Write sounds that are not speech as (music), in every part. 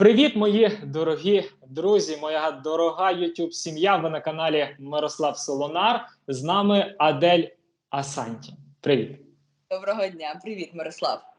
Привіт, мої дорогі друзі, моя дорога youtube сім'я. Ви на каналі Мирослав Солонар. З нами Адель Асанті. Привіт. Доброго дня, привіт, Мирослав.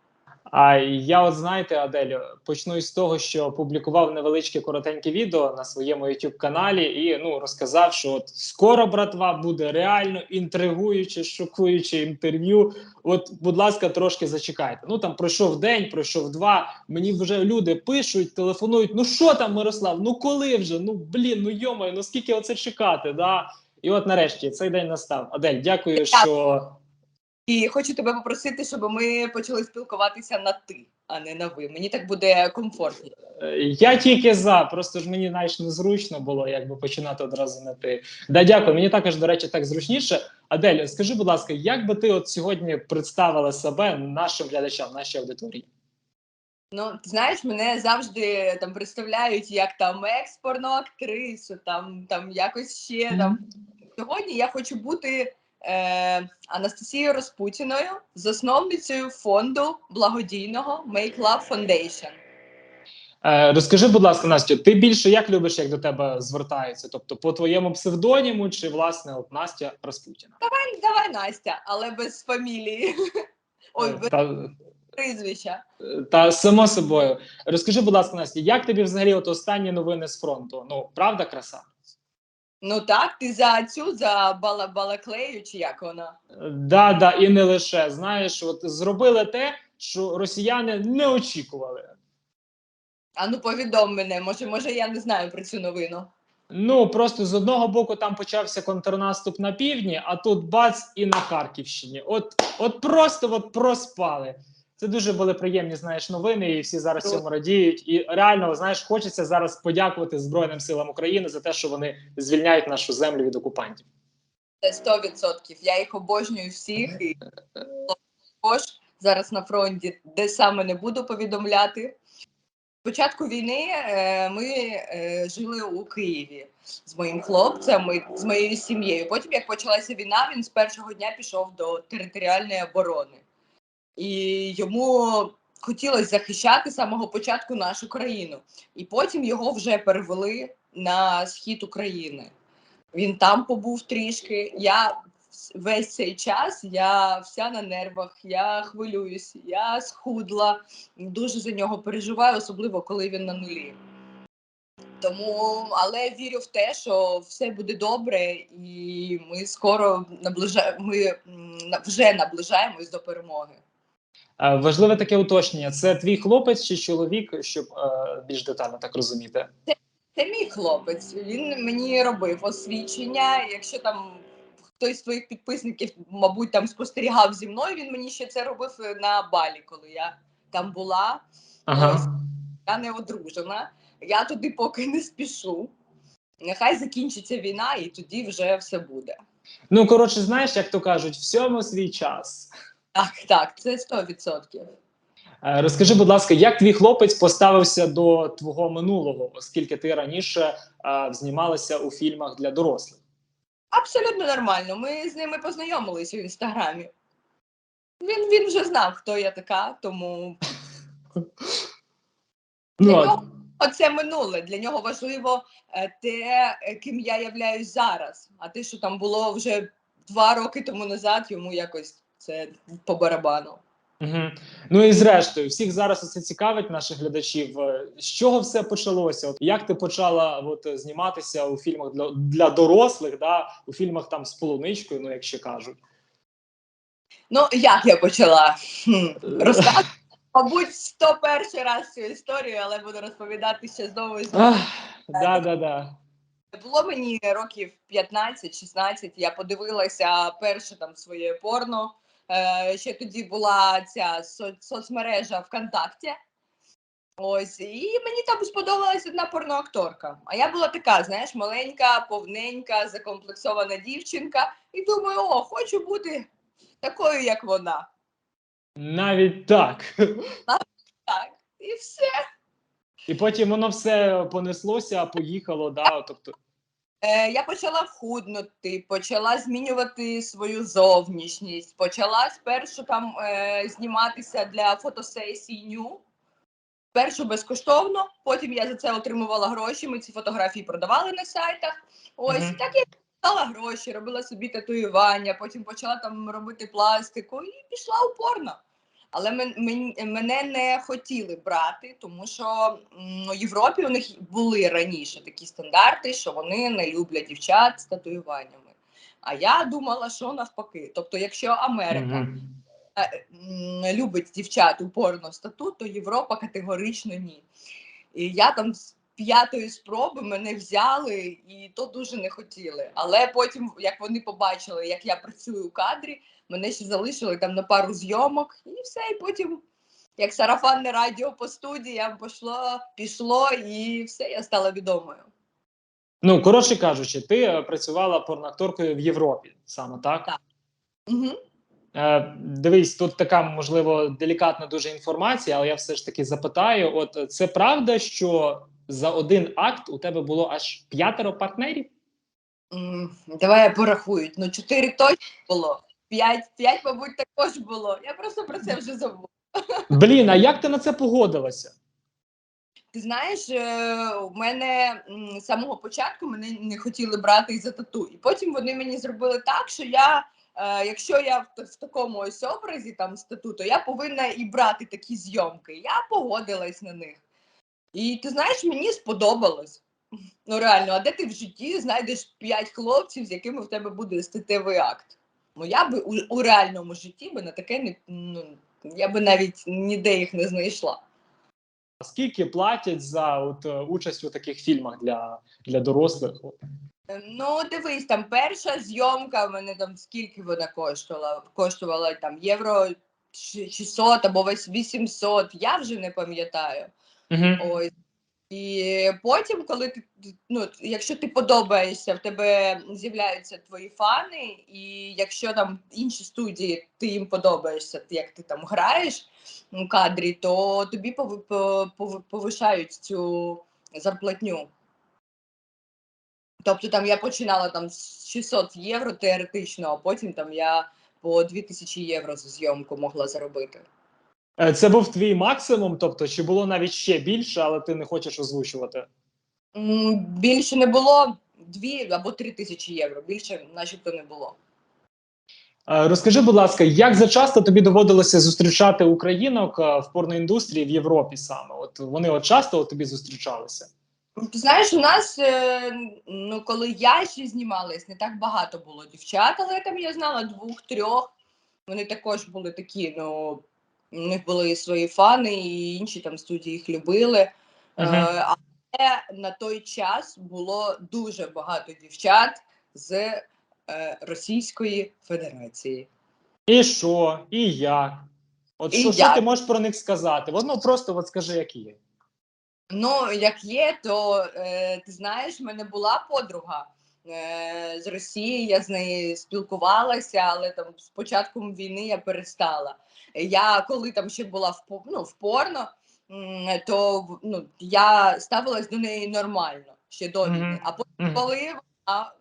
А я, от знаєте, Адель, почну із того, що публікував невеличке коротеньке відео на своєму youtube каналі і ну розказав, що от скоро братва буде реально інтригуюче, шокуюче інтерв'ю. От, будь ласка, трошки зачекайте. Ну там пройшов день, пройшов два. Мені вже люди пишуть, телефонують. Ну що там, Мирослав? Ну коли вже? Ну блін, ну йомаю, ну скільки оце чекати? Да? І от нарешті цей день настав. Адель, дякую, що. І хочу тебе попросити, щоб ми почали спілкуватися на ти, а не на ви. Мені так буде комфортніше. Е, Я тільки за, просто ж мені знаєш, незручно було якби починати одразу на ти. Да, дякую. Мені також, до речі, так зручніше. Адель, скажи, будь ласка, як би ти от сьогодні представила себе нашим глядачам, нашій аудиторії? Ну, ти знаєш, мене завжди там представляють як там експорну актрису, там, там якось ще там. Сьогодні я хочу бути е, Анастасією Розпутіною, засновницею фонду благодійного Make Love Foundation. Е, розкажи, будь ласка, Настю, ти більше як любиш, як до тебе звертаються? Тобто по твоєму псевдоніму чи власне от Настя Распутіна? Давай, давай, Настя, але без фамілії. Ой, Е, без Та, прізвища. та само собою. Розкажи, будь ласка, Настя, як тобі взагалі от останні новини з фронту? Ну, правда, краса? Ну так, ти за цю за бала балаклею, чи як вона? Да, да, і не лише. Знаєш, от зробили те, що росіяни не очікували. А ну повідом мене, може, може, я не знаю про цю новину. Ну просто з одного боку там почався контрнаступ на півдні, а тут бац і на Харківщині. От, от просто от проспали. Це дуже були приємні, знаєш, новини, і всі зараз цьому радіють. І реально, знаєш, хочеться зараз подякувати Збройним силам України за те, що вони звільняють нашу землю від окупантів. Це 100%. Я їх обожнюю всіх і також зараз на фронті, де саме не буду повідомляти. Початку війни е, ми е, жили у Києві з моїм хлопцем, і з моєю сім'єю. Потім, як почалася війна, він з першого дня пішов до територіальної оборони, і йому хотілося захищати з самого початку нашу країну. І потім його вже перевели на схід України. Він там побув трішки. Я весь цей час я вся на нервах, я хвилююсь, я схудла, дуже за нього переживаю, особливо коли він на нулі. Тому, але вірю в те, що все буде добре, і ми скоро наближаємо, ми вже наближаємось до перемоги. Е, Важливе таке уточнення: це твій хлопець чи чоловік, щоб е, більш детально так розуміти. Це мій хлопець. Він мені робив освідчення. Якщо там хтось з твоїх підписників, мабуть, там спостерігав зі мною, він мені ще це робив на балі, коли я там була. Ага. Я не одружена. Я туди поки не спішу. Нехай закінчиться війна, і тоді вже все буде. Ну коротше, знаєш, як то кажуть, всьому свій час. Так, так, це 100%. Е, Розкажи, будь ласка, як твій хлопець поставився до твого минулого, оскільки ти раніше е, знімалася у фільмах для дорослих? Абсолютно нормально. Ми з ними познайомилися в інстаграмі. Він, він вже знав, хто я така, тому Для Ну, нього це минуле. Для нього важливо е, те, ким я являюсь зараз. А те, що там було вже два роки тому назад, йому якось це по барабану. угу. ну і зрештою, всіх зараз це цікавить наших глядачів. Е, З чого все почалося? От як ти почала от, е, зніматися у фільмах для, для дорослих, да? у фільмах там з полуничкою, ну як ще кажуть. Ну, як я почала Хм, розказувати, мабуть, 101 раз цю історію, але буду розповідати ще знову і знову. Да, да, да. Було мені років 15-16, я подивилася перше там своє порно. Е, ще тоді була ця соцмережа ВКонтакті. Ось, і мені там сподобалась одна порноакторка. А я була така, знаєш, маленька, повненька, закомплексована дівчинка. І думаю, о, хочу бути такою, як вона. Навіть так. Навіть (laughs) Так, і все. І потім воно все понеслося, поїхало. Да? Тобто, я почала вхуднути, почала змінювати свою зовнішність, почала спершу там е, зніматися для фотосесій ню. Першу безкоштовно, потім я за це отримувала гроші. Ми ці фотографії продавали на сайтах. Ось Мгм. так я дала гроші, робила собі татуювання, потім почала там робити пластику і пішла упорно. Але мен- мен- мене не хотіли брати, тому що м, у Європі у них були раніше такі стандарти, що вони не люблять дівчат з татуюваннями. А я думала, що навпаки. Тобто, якщо Америка е, м, любить дівчат упорно статут, то Європа категорично ні. І я там з п'ятої спроби мене взяли, і то дуже не хотіли. Але потім, як вони побачили, як я працюю у кадрі, мене ще залишили там на пару зйомок, і все. І потім, як сарафанне радіо по студіям пішло, пішло, і все, я стала відомою. Ну, коротше кажучи, ти е, працювала порноакторкою в Європі, саме так? Так. Угу. Е, дивись, тут така можливо делікатна дуже інформація, але я все ж таки запитаю: от е, це правда, що за один акт у тебе було аж п'ятеро партнерів? М, Давай я порахую. Ну, чотири точно було. П'ять, п'ять, мабуть, також було. Я просто про це вже забула. Блін, а як ти на це погодилася? Ти знаєш, е, у мене з самого початку мене не хотіли брати за тату. І потім вони мені зробили так, що я, е, якщо я в, такому ось образі там стату, то я повинна і брати такі зйомки. Я погодилась на них. І ти знаєш, мені сподобалось. Ну реально, а де ти в житті знайдеш п'ять хлопців, з якими в тебе буде статевий акт? Ну я би у, у реальному житті би на таке не ну, я би навіть ніде їх не знайшла. Скільки платять за от, е, участь у таких фільмах для, для дорослих? Е, Ну, дивись, там перша зйомка в мене там скільки вона коштувала? Коштувала там євро ши- 600 або весь 800, я вже не пам'ятаю. Угу. Ось. І потім, коли ти ну, якщо ти подобаєшся, в тебе з'являються твої фани, і якщо там інші студії ти їм подобаєшся, як ти там граєш у кадрі, то тобі пови- повишають цю зарплатню. Тобто там я починала там з 600 євро теоретично, а потім там я по 2000 євро за зйомку могла заробити. Е, Це був твій максимум, тобто, чи було навіть ще більше, але ти не хочеш озвучувати? Більше не було 2 або 3 тисячі євро. Більше, начебто, не було. Е, Розкажи, будь ласка, як зачасто тобі доводилося зустрічати українок е, в порноіндустрії в Європі саме? От вони от часто от тобі зустрічалися? Ти знаєш, у нас, ну, коли я ще знімалась, не так багато було дівчат, але там я знала двох-трьох. Вони також були такі, ну, у них були і свої фани, і інші там студії їх любили. Мгм. але на той час було дуже багато дівчат з е, Російської Федерації. І що, і як? От І що, що ти можеш про них сказати? Воно просто от скажи, як є. Ну, як є, то е, ти знаєш, в мене була подруга з Росії, я з нею спілкувалася, але там з початком війни я перестала. Я коли там ще була в ну, в порно, то ну, я ставилась до неї нормально ще до війни. А потім, коли вона,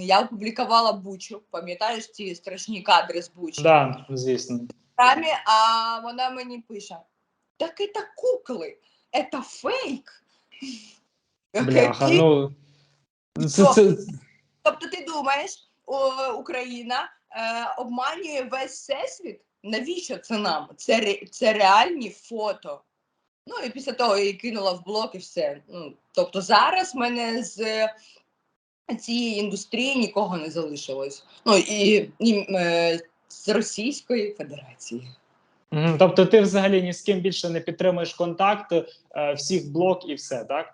я опублікувала Бучу, пам'ятаєш ці страшні кадри з Бучі? Да, звісно. Інстаграмі, а вона мені пише: так це кукли, це фейк. Бляха, ну це, це, Тобто, ти думаєш, о, Україна е, обманює весь всесвіт? Навіщо це нам? Це, це реальні фото. Ну і після того я її кинула в блок і все. Ну, тобто зараз в мене з цієї індустрії нікого не залишилось. Ну і, і е, з Російської Федерації. Тобто ти взагалі ні з ким більше не підтримуєш контакт, е, всіх блок і все, так?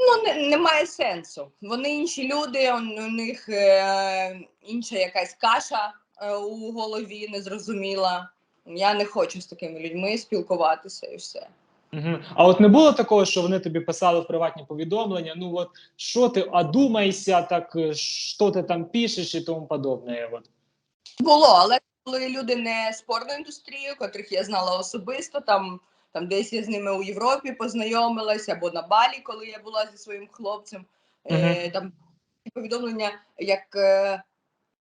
Ну, не, немає сенсу. Вони інші люди, у, них е, інша якась каша е, у голові незрозуміла. Я не хочу з такими людьми спілкуватися і все. Угу. А от не було такого, що вони тобі писали в приватні повідомлення: ну от що ти одумайся, так е, що ти там пишеш і тому подобне. От. Було, але коли люди не з порноіндустрії, котрих я знала особисто, там, там десь я з ними у Європі познайомилася, або на Балі, коли я була зі своїм хлопцем, е, Мгм. там повідомлення, як е,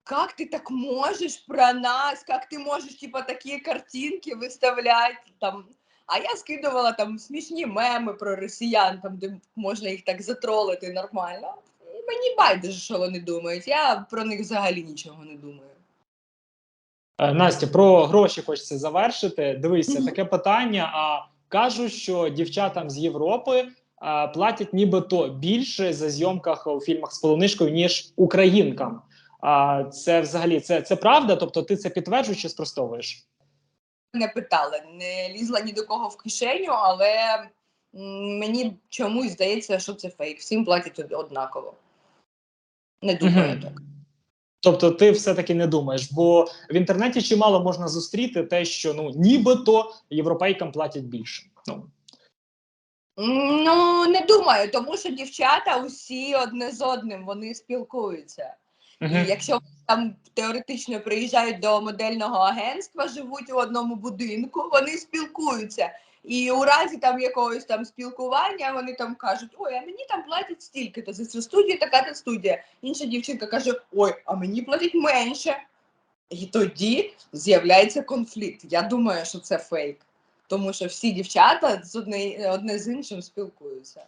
как ты так можешь про нас, как ты можешь типа такие картинки выставлять там. А я скидувала там смішні меми про росіян, там де можна їх так затролити нормально. І мені байдуже, що вони думають. Я про них взагалі нічого не думаю. Е, Настя, про гроші хочеться завершити. Дивися, Мгм. таке питання. А кажуть, що дівчатам з Європи а, платять нібито більше за зйомках у фільмах з полуничкою, ніж українкам. А це взагалі це, це правда? Тобто, ти це підтверджуєш чи спростовуєш? Не питала, не лізла ні до кого в кишеню, але мені чомусь здається, що це фейк. Всім платять однаково. Не думаю Мгм. так. Тобто, ти все-таки не думаєш, бо в інтернеті чимало можна зустріти те, що ну нібито європейкам платять більше. Ну Ну, не думаю, тому що дівчата усі одне з одним вони спілкуються. мгм. І якщо там теоретично приїжджають до модельного агентства, живуть у одному будинку, вони спілкуються. І у разі там якогось там спілкування вони там кажуть: ой, а мені там платять стільки, то за цю студію така то студія. Інша дівчинка каже: Ой, а мені платять менше. І тоді з'являється конфлікт. Я думаю, що це фейк, тому що всі дівчата з одне, одне з іншим спілкуються.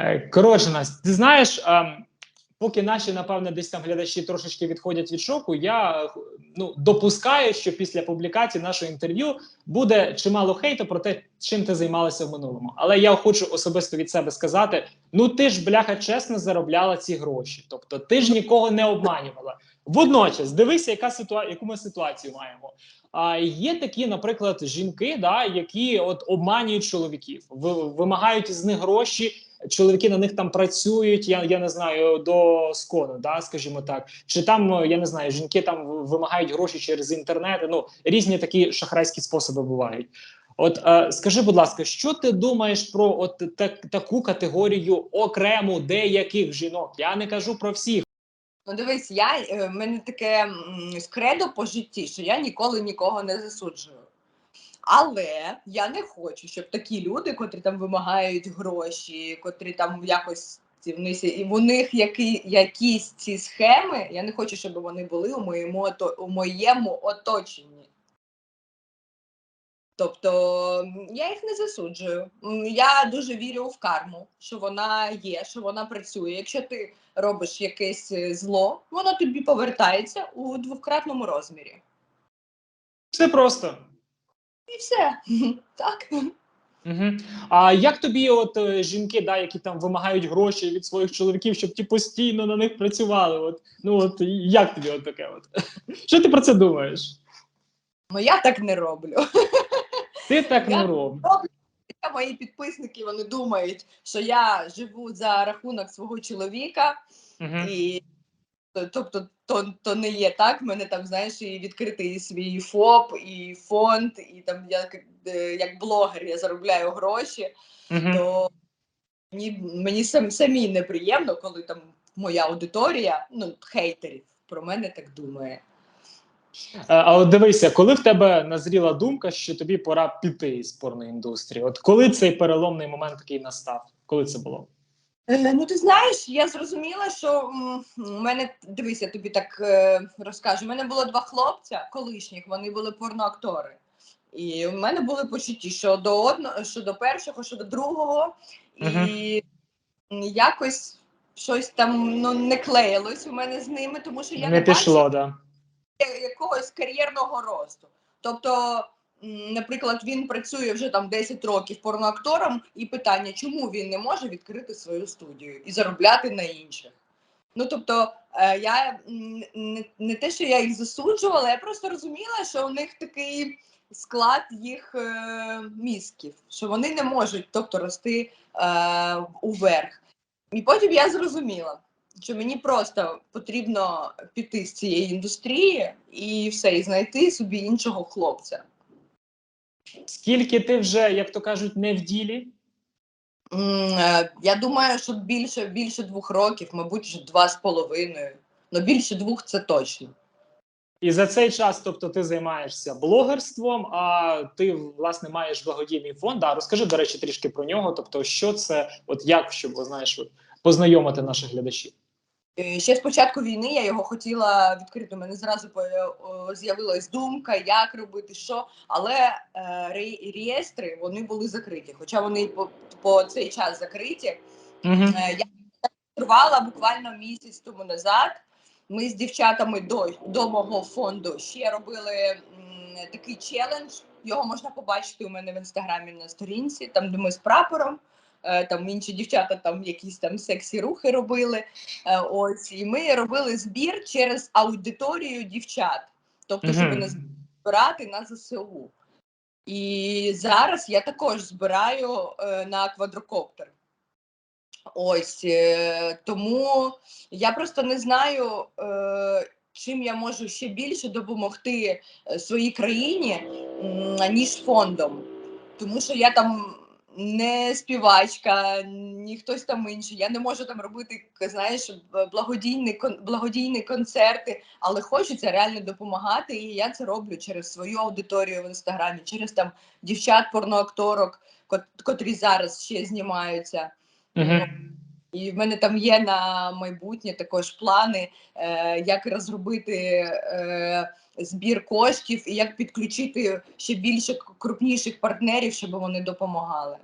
Е, Коротше, Настя, ти знаєш, ем, поки наші, напевне, десь там глядачі трошечки відходять від шоку, я ну, допускаю, що після публікації нашого інтерв'ю буде чимало хейту про те, чим ти займалася в минулому. Але я хочу особисто від себе сказати: ну ти ж, бляха, чесно заробляла ці гроші. Тобто ти ж нікого не обманювала. Водночас, дивися, яка ситуа... яку ми ситуацію маємо. А є такі, наприклад, жінки, да, які от обманюють чоловіків, ви- вимагають з них гроші чоловіки на них там працюють, я, я не знаю, до скону, да, скажімо так. Чи там, я не знаю, жінки там вимагають гроші через інтернет. Ну, різні такі шахрайські способи бувають. От е, скажи, будь ласка, що ти думаєш про от так, таку категорію окрему деяких жінок? Я не кажу про всіх. Ну, дивись, я е, в мене таке скредо по житті, що я ніколи нікого не засуджую. Але я не хочу, щоб такі люди, котрі там вимагають гроші, котрі там якось ці в них, і в них які, якісь ці схеми, я не хочу, щоб вони були у моєму, у моєму оточенні. Тобто я їх не засуджую. Я дуже вірю в карму, що вона є, що вона працює. Якщо ти робиш якесь е, зло, воно тобі повертається у двократному розмірі. Все просто. І все. (laughs) Так. Угу. А як тобі, от е, жінки, да, які там вимагають гроші від своїх чоловіків, щоб ті постійно на них працювали? От ну от як тобі от таке? От (laughs) що ти про це думаєш? Ну я так не роблю. (laughs) Ти так Я- не. Та Мої підписники вони думають, що я живу за рахунок свого чоловіка, Угу. і тобто то, то не є так. В мене там, знаєш, і відкритий свій ФОП, і фонд, і там я е, як блогер я заробляю гроші. Угу. то мені, мені сам, самі неприємно, коли там моя аудиторія, ну, хейтерів, про мене так думає. А, а от дивися, коли в тебе назріла думка, що тобі пора піти із порноіндустрії? От коли цей переломний момент такий настав? Коли це було? Е, Ну, ти знаєш, я зрозуміла, що у мене дивись, я тобі так е, розкажу. У мене було два хлопця колишніх, вони були порноактори. І у мене були почутті, що до одного, що до першого, що до другого, і якось щось там ну, не клеїлось у мене з ними, тому що я не не, бачила пішло, да. якогось кар'єрного росту. Тобто, наприклад, він працює вже там 10 років порноактором, і питання, чому він не може відкрити свою студію і заробляти на інших. Ну тобто, е, я не, те, що я їх засуджувала, я просто розуміла, що у них такий склад їх е, мізків, що вони не можуть тобто, рости е, уверх. І потім я зрозуміла, що мені просто потрібно піти з цієї індустрії і все, і знайти собі іншого хлопця. Скільки ти вже, як то кажуть, не в ділі? Е, Я думаю, що більше, більше двох років, мабуть, вже два з половиною. Ну більше двох це точно. І за цей час, тобто, ти займаєшся блогерством, а ти власне маєш благодійний фонд. Да, розкажи, до речі, трішки про нього. Тобто, що це, от як щоб знаєш, познайомити наших глядачів. Е, Ще з початку війни я його хотіла відкрити. У мене зразу з'явилась думка, як робити, що. Але е, реєстри вони були закриті. Хоча вони по, по цей час закриті. Е, Я тривала буквально місяць тому назад. Ми з дівчатами до, до мого фонду ще робили м, такий челендж. Його можна побачити у мене в інстаграмі на сторінці, там де ми з прапором. Е, Там інші дівчата там якісь там сексі рухи робили. Е, Ось і ми робили збір через аудиторію дівчат, тобто, щоб не збирати на ЗСУ. І зараз я також збираю е, на квадрокоптер. Ось тому я просто не знаю, чим я можу ще більше допомогти своїй країні, ніж фондом. Тому що я там не співачка, ні хтось там інший. Я не можу там робити, знаєш, благодійні, благодійні концерти, але хочеться реально допомагати. І я це роблю через свою аудиторію в інстаграмі, через там дівчат порноакторок, кот- котрі зараз ще знімаються. Угу. І в мене там є на майбутнє також плани, е, як розробити е, збір коштів і як підключити ще більше крупніших партнерів, щоб вони допомагали.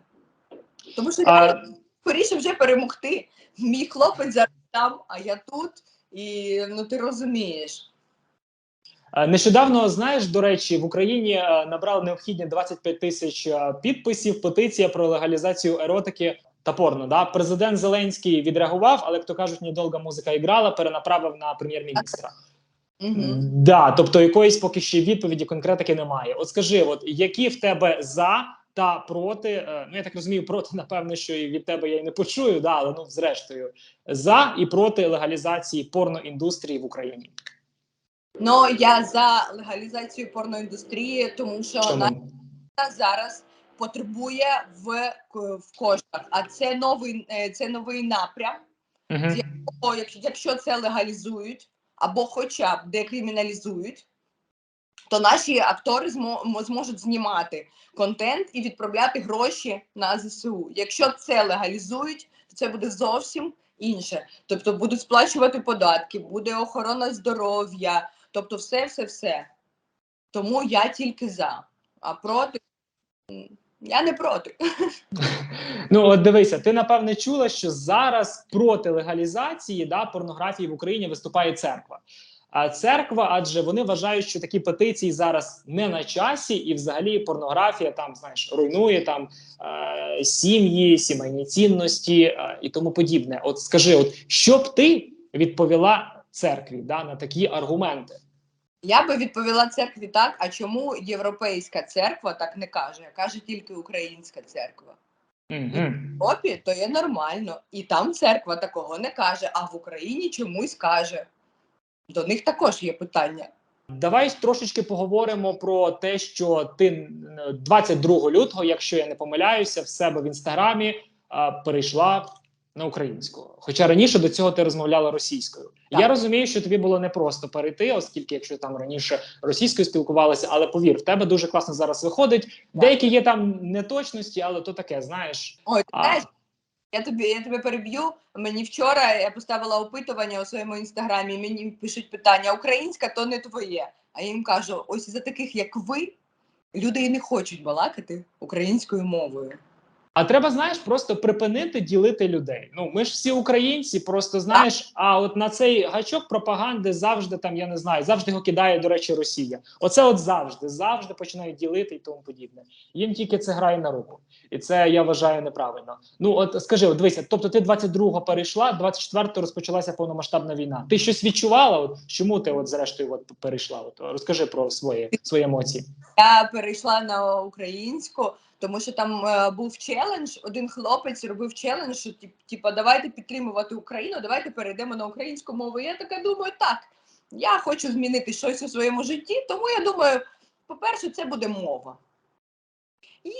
Тому що А, скоріше вже перемогти. Мій хлопець зараз там, а я тут, і ну ти розумієш. Е, Нещодавно, знаєш, до речі, в Україні е, набрали необхідні 25 тисяч е, підписів петиція про легалізацію еротики та порно. Да? Президент Зеленський відреагував, але як то кажуть, недовга музика іграла, перенаправив на прем'єр-міністра. Угу. Да, тобто якоїсь поки ще відповіді конкретики немає. От скажи, от які в тебе за та проти? е, Ну я так розумію, проти напевно, що і від тебе я й не почую, да, але ну зрештою за і проти легалізації порноіндустрії в Україні. Ну я за легалізацію порноіндустрії, тому що Чому? вона зараз потребує в, в коштах. А це новий е, це новий напрям. Угу. О, якщо, якщо це легалізують або хоча б декриміналізують, то наші актори змо, зможуть знімати контент і відправляти гроші на ЗСУ. Якщо це легалізують, то це буде зовсім інше. Тобто будуть сплачувати податки, буде охорона здоров'я, тобто все, все, все. Тому я тільки за. А проти я не проти. Ну от дивися, ти напевне чула, що зараз проти легалізації да, порнографії в Україні виступає церква. А церква, адже вони вважають, що такі петиції зараз не на часі, і взагалі порнографія там знаєш руйнує там е, сім'ї, сімейні цінності е, і тому подібне. От скажи, от що б ти відповіла церкві да, на такі аргументи? Я би відповіла церкві так, а чому європейська церква так не каже, каже тільки українська церква. Угу. В Європі то є нормально, і там церква такого не каже, а в Україні чомусь каже. До них також є питання. Давай трошечки поговоримо про те, що ти 22 лютого, якщо я не помиляюся, в себе в інстаграмі перейшла на українську. Хоча раніше до цього ти розмовляла російською. Так. Я розумію, що тобі було непросто перейти, оскільки якщо там раніше російською спілкувалася, але повір, в тебе дуже класно зараз виходить. Деякі є там неточності, але то таке, знаєш. Ой, А. знаєш, я тобі я тебе переб'ю. Мені вчора я поставила опитування у своєму інстаграмі. Мені пишуть питання: українська то не твоє. А я їм кажу: ось за таких, як ви, люди і не хочуть балакати українською мовою. А треба, знаєш, просто припинити ділити людей. Ну ми ж всі українці, просто знаєш. А от на цей гачок пропаганди завжди там, я не знаю, завжди його кидає, до речі, Росія. Оце от завжди, завжди починають ділити і тому подібне. Їм тільки це грає на руку, і це я вважаю неправильно. Ну от скажи, от дивися, тобто ти 22-го перейшла, 24-го розпочалася повномасштабна війна. Ти щось відчувала? От чому ти от зрештою от перейшла? От розкажи про свої свої емоції. Я перейшла на українську, тому що там е, був челендж. Один хлопець робив челендж, що тип, типа, давайте підтримувати Україну, давайте перейдемо на українську мову. Я така думаю, так, я хочу змінити щось у своєму житті, тому я думаю, по-перше, це буде мова. І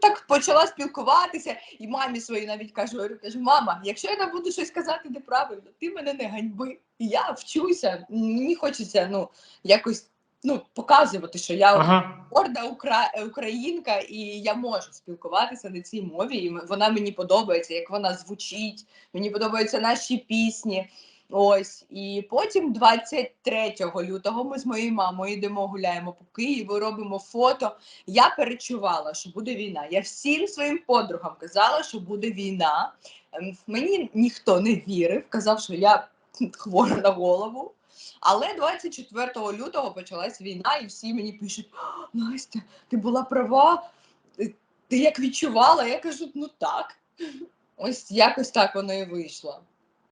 так почала спілкуватися, і мамі своїй навіть кажу, кажу, мама, якщо я не буду щось казати неправильно, ти мене не ганьби. Я вчуся, мені хочеться ну, якось ну, показувати, що я Ага. горда укра... українка, і я можу спілкуватися на цій мові. І вона мені подобається, як вона звучить. Мені подобаються наші пісні. Ось і потім, 23 лютого, ми з моєю мамою йдемо гуляємо по Києву, робимо фото. Я перечувала, що буде війна. Я всім своїм подругам казала, що буде війна. Ем, Мені ніхто не вірив, казав, що я хвора на голову. Але 24 лютого почалась війна, і всі мені пишуть: Настя, ти була права, ти, ти як відчувала? Я кажу, ну так. Ось якось так воно і вийшло.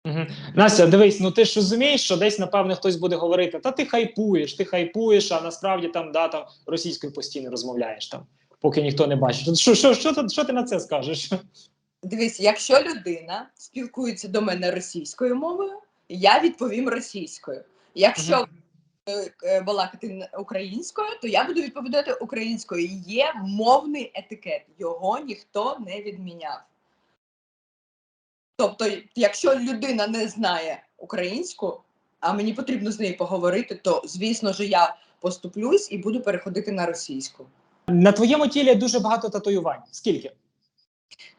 Угу. Настя, дивись, ну ти ж розумієш, що десь напевне хтось буде говорити: та ти хайпуєш, ти хайпуєш, а насправді там да, там російською постійно розмовляєш там, поки ніхто не бачить. Що, що, що, ти- що ти на це скажеш? Дивись, якщо людина спілкується до мене російською мовою, я відповім російською. Якщо е, балакати українською, то я буду відповідати українською. Є мовний етикет, його ніхто не відміняв. Тобто, якщо людина не знає українську, а мені потрібно з нею поговорити, то звісно ж я поступлюсь і буду переходити на російську. На твоєму тілі дуже багато татуювань. Скільки?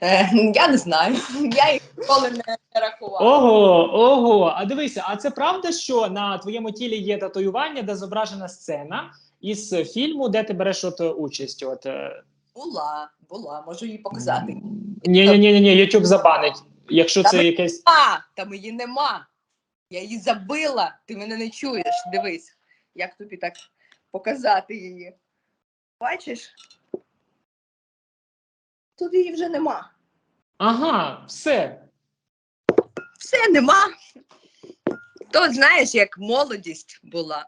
Е, я не знаю, (laughs) я їх ніколи не рахувала. Ого, ого. А дивися, а це правда, що на твоєму тілі є татуювання, де зображена сцена із фільму, де ти береш от е, участь? От е, Була, була, можу її показати. ні, ні, ні, ні, YouTube забанить. Якщо це якесь. А, там її нема. Я її забила, ти мене не чуєш. Дивись, як тобі так показати її. Бачиш? Тут її вже нема. Ага, все. Все нема. То знаєш, як молодість була.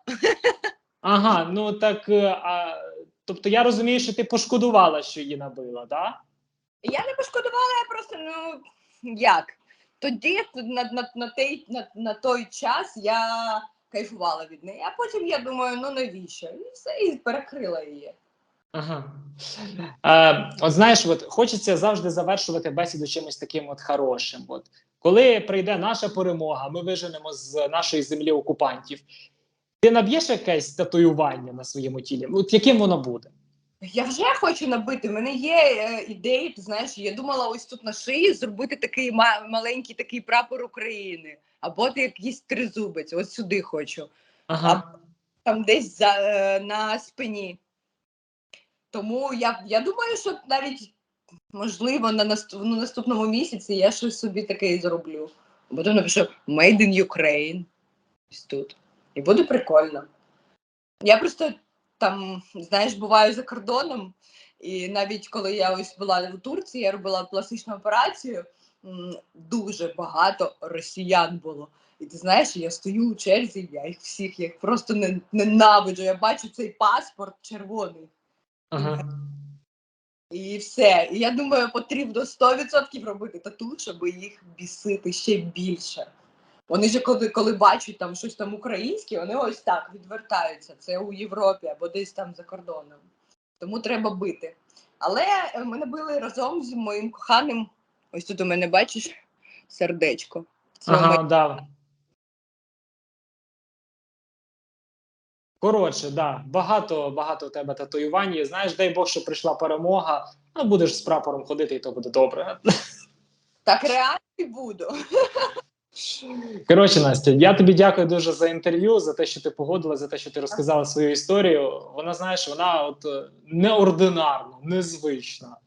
Ага, ну так. е, А, тобто я розумію, що ти пошкодувала, що її набила, да? Я не пошкодувала, я просто, ну як? Тоді на, на, на, той, на, на той час я кайфувала від неї, а потім я думаю, ну навіщо? І все, і перекрила її. Ага. Е, от знаєш, от хочеться завжди завершувати бесіду чимось таким от хорошим. От коли прийде наша перемога, ми виженемо з нашої землі окупантів. Ти наб'єш якесь татуювання на своєму тілі? От яким воно буде? Я вже хочу набити. В мене є е, ідеї. Ти знаєш, я думала ось тут на шиї зробити такий ма- маленький такий прапор України, або ти якийсь тризубець. Ось сюди хочу. Ага. Там десь за, е, на спині. Тому я, я думаю, що навіть можливо на наступ, ну, наступному місяці я щось собі таке і зроблю. Потім напишу Made in Ukraine. Тут. І буде прикольно. Я просто там, знаєш, буваю за кордоном, і навіть коли я ось була в Турції, я робила пластичну операцію, дуже багато росіян було. І ти знаєш, я стою у черзі, я їх всіх їх просто не, ненавиджу. Я бачу цей паспорт червоний. Ага. І все. І я думаю, потрібно 100% робити тату, щоб їх бісити ще більше. Вони ж коли, коли бачать там щось там українське, вони ось так відвертаються. Це у Європі або десь там за кордоном. Тому треба бити. Але е, ми набили разом з моїм коханим. Ось тут у мене бачиш сердечко. Це Ага, моє- да. Коротше, да, багато, багато у тебе татуювань. є. Знаєш, дай Бог, що прийшла перемога, а будеш з прапором ходити, і то буде добре. Так реально і буду. Коротше, Настя, я тобі дякую дуже за інтерв'ю, за те, що ти погодилась, за те, що ти розказала свою історію. Вона, знаєш, вона от е, неординарна, незвична.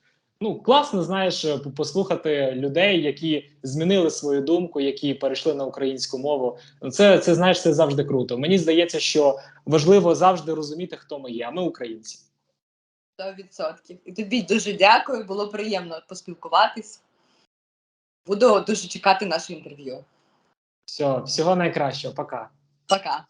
Ну, класно, знаєш, е, послухати людей, які змінили свою думку, які перейшли на українську мову. Ну, Це, це знаєш, це завжди круто. Мені здається, що важливо завжди розуміти, хто ми є, а ми українці. 100%. І тобі дуже дякую, було приємно поспілкуватись. Буду дуже чекати наше інтерв'ю. Все, всього найкращого, пока. Пока.